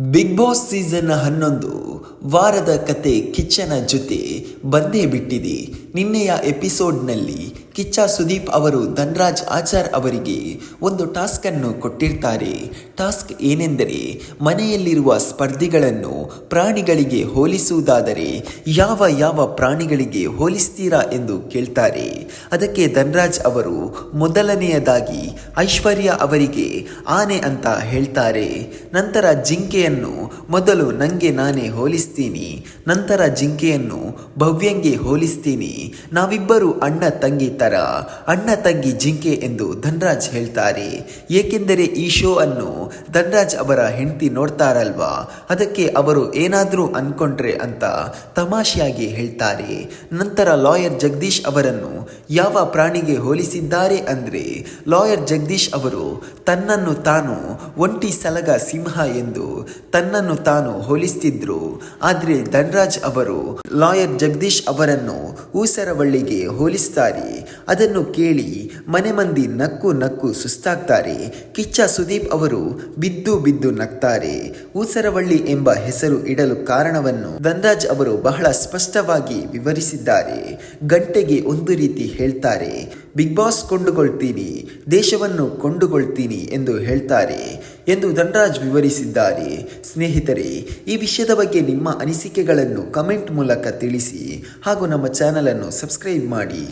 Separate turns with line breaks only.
Big boss season ಹನ್ನೊಂದು ವಾರದ ಕತೆ ಕಿಚ್ಚನ ಜೊತೆ ಬಂದೇ ಬಿಟ್ಟಿದೆ. ನಿನ್ನೆಯ ಎಪಿಸೋಡ್ನಲ್ಲಿ ಕಿಚ್ಚ ಸುದೀಪ್ ಅವರು ಧನ್ರಾಜ್ ಆಚಾರ್ ಅವರಿಗೆ ಒಂದು ಟಾಸ್ಕ್ ಅನ್ನು ಕೊಟ್ಟಿರ್ತಾರೆ. ಟಾಸ್ಕ್ ಏನೆಂದರೆ ಮನೆಯಲ್ಲಿರುವ ಸ್ಪರ್ಧಿಗಳನ್ನು ಪ್ರಾಣಿಗಳಿಗೆ ಹೋಲಿಸುವುದಾದರೆ ಯಾವ ಯಾವ ಪ್ರಾಣಿಗಳಿಗೆ ಹೋಲಿಸ್ತೀರಾ ಎಂದು ಕೇಳ್ತಾರೆ. ಅದಕ್ಕೆ ಧನ್ರಾಜ್ ಅವರು ಮೊದಲನೆಯದಾಗಿ ಐಶ್ವರ್ಯ ಅವರಿಗೆ ಆನೆ ಅಂತ ಹೇಳ್ತಾರೆ. ನಂತರ ಜಿಂಕೆಯನ್ನು ಮೊದಲು ನನಗೆ ನಾನೇ ಹೋಲಿಸ್ತೀನಿ. ನಂತರ ಜಿಂಕೆಯನ್ನು ಭವ್ಯಂಗೆ ಹೋಲಿಸ್ತೀನಿ. ನಾವಿಬ್ಬರು ಅಣ್ಣ ತಂಗಿ ತರ. ಅಣ್ಣ ತಂಗಿ ಜಿಂಕೆ ಎಂದು ಧನ್ರಾಜ್ ಹೇಳ್ತಾರೆ. ಏಕೆಂದರೆ ಈ ಶೋ ಅನ್ನು ಧನ್ರಾಜ್ ಅವರ ಹೆಂಡತಿ ನೋಡ್ತಾರಲ್ವಾ? ಅದಕ್ಕೆ ಅವರು ಏನಾದರೂ ಅನ್ಕೊಂಡ್ರೆ ಅಂತ ತಮಾಷೆಯಾಗಿ ಹೇಳ್ತಾರೆ. ನಂತರ ಲಾಯರ್ ಜಗದೀಶ್ ಅವರನ್ನು ಯಾವ ಪ್ರಾಣಿಗೆ ಹೋಲಿಸಿದ್ದಾರೆ ಅಂದ್ರೆ ಲಾಯರ್ ಜಗದೀಶ್ ಅವರು ತನ್ನನ್ನು ತಾನು ಒಂಟಿ ಸಲಗ ಸಿಂಹ ಎಂದು ತನ್ನನ್ನು ತಾನು ಹೋಲಿಸ್ತಿದ್ರು. ಆದ್ರೆ ಧನ್ರಾಜ್ ಅವರು ಲಾಯರ್ ಜಗದೀಶ್ ಅವರನ್ನು ಊಸರವಳ್ಳಿಗೆ ಹೋಲಿಸ್ತಾರೆ. ಅದನ್ನು ಕೇಳಿ ಮನೆ ಮಂದಿ ನಕ್ಕು ನಕ್ಕು ಸುಸ್ತಾಗ್ತಾರೆ. ಕಿಚ್ಚ ಸುದೀಪ್ ಅವರು ಬಿದ್ದು ಬಿದ್ದು ನಗ್ತಾರೆ. ಊಸರವಳ್ಳಿ ಎಂಬ ಹೆಸರು ಇಡಲು ಕಾರಣವನ್ನು ಧನ್ರಾಜ್ ಅವರು ಬಹಳ ಸ್ಪಷ್ಟವಾಗಿ ವಿವರಿಸಿದ್ದಾರೆ. ಗಂಟೆಗೆ ಒಂದು ರೀತಿ ಹೇಳ್ತಾರೆ. ಬಿಗ್ ಬಾಸ್ ಕೊಂಡುಕೊಳ್ತೀನಿ, ದೇಶವನ್ನು ಕೊಂಡುಕೊಳ್ತೀನಿ ಎಂದು ಹೇಳ್ತಾರೆ ಎಂದು ಧನರಾಜ್ ವಿವರಿಸಿದ್ದಾರೆ. ಸ್ನೇಹಿತರೆ, ಈ ವಿಷಯದ ಬಗ್ಗೆ ನಿಮ್ಮ ಅನಿಸಿಕೆಗಳನ್ನು ಕಮೆಂಟ್ ಮೂಲಕ ತಿಳಿಸಿ ಹಾಗೂ ನಮ್ಮ ಚಾನಲನ್ನು ಸಬ್ಸ್ಕ್ರೈಬ್ ಮಾಡಿ.